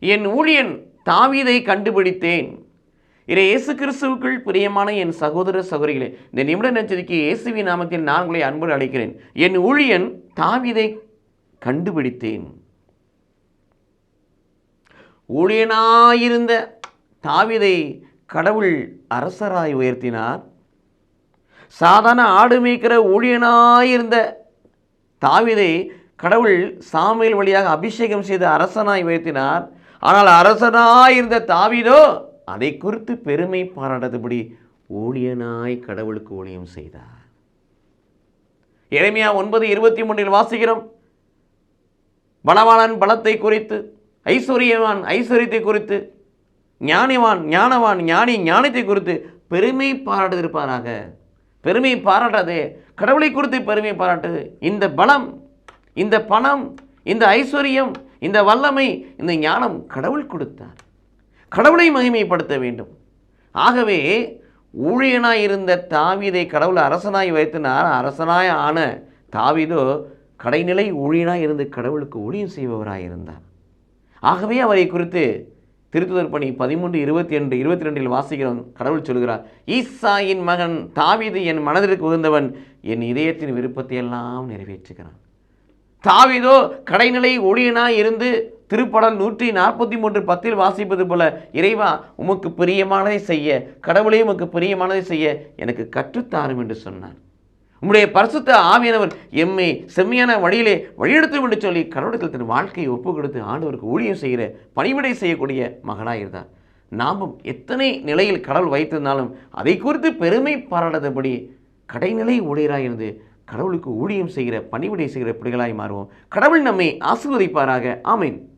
என் ஊழியன் தாவீதை கண்டுபிடித்தேன். இதை இயேசு கிறிஸ்துவுக்குள் பிரியமான என் சகோதர சகோதரிகளே இந்த நிமிட நெச்சரிக்கை இயேசுவின் நாமத்தில் நான் உங்களை அன்போடு அழைக்கிறேன். என் ஊழியன் தாவீதை கண்டுபிடித்தேன். ஊழியனாயிருந்த தாவிதை கடவுள் அரசராய் உயர்த்தினார். சாதாரண ஆடு மேய்க்கிற ஊழியனாயிருந்த தாவீதை கடவுள் சாமுவேல் வழியாக அபிஷேகம் செய்து அரசனாய் உயர்த்தினார். ஆனால் அரசனாயிருந்த தாவிதோ அதை குறித்து பெருமை பாராட்டதுபடி ஊழியனாய் கடவுளுக்கு ஊழியம் செய்தார். எளிமையா ஒன்பது இருபத்தி மூன்றில் வாசிக்கிறோம். பலவாளன் பலத்தை குறித்து ஐஸ்வர்யவான் ஐஸ்வர்யத்தை குறித்து ஞானிவான் ஞானவான் ஞானி ஞானத்தை குறித்து பெருமை பாராட்டிருப்பாராக பெருமை பாராட்டாதே கடவுளை குறித்து பெருமை பாராட்டு இந்த பலம் இந்த பணம் இந்த ஐஸ்வர்யம் இந்த வல்லமை இந்த ஞானம் கடவுள் கொடுத்தார். கடவுளை மகிமைப்படுத்த வேண்டும். ஆகவே ஊழியனாய் இருந்த தாவீதை கடவுள் அரசனாய் வைத்தினார். அரசனாய் ஆன தாவீதோ கடைநிலை ஊழியனாய் இருந்து கடவுளுக்கு ஊழியம் செய்பவராக இருந்தார் ஆகவே அவரை குறித்து திருத்துதர் பணி பதிமூன்று இருபத்தி ரெண்டு இருபத்தி ரெண்டில் வாசிக்கிறோம். கடவுள் சொல்கிறார் ஈசாயின் மகன் தாவீது என் மனதிற்கு உகந்தவன் என் இதயத்தின் விருப்பத்தை எல்லாம் நிறைவேற்றுகிறான். தாவிதோ கடைநிலை ஒளியனாய் இருந்து திருப்படல் நூற்றி நாற்பத்தி மூன்று பத்தில் வாசிப்பது போல இறைவா உமக்கு பிரியமானதை செய்ய கடவுளே உமக்கு பிரியமானதை செய்ய எனக்கு கற்றுத்தாரும் என்று சொன்னார். உம்முடைய பரிசுத்த ஆவியானவர் எம்மை செம்மையான வழியிலே வழியெடுத்து என்று சொல்லி கடவுளத்தில் தன் வாழ்க்கையை ஒப்பு கொடுத்து ஆண்டவருக்கு ஊழியம் செய்கிற பணிவிடை செய்யக்கூடிய மகனாயிருந்தார். நாமும் எத்தனை நிலையில் கடவுள் வைத்திருந்தாலும் அதை குறித்து பெருமை பாராட்டாதபடி கடைநிலை ஊழியராக இருந்து கடவுளுக்கு ஊழியம் செய்கிற பணிவிடை செய்கிற பிள்ளைகளாய் மாறுவோம். கடவுள் நம்மை ஆசீர்வதிப்பாராக. ஆமீன்.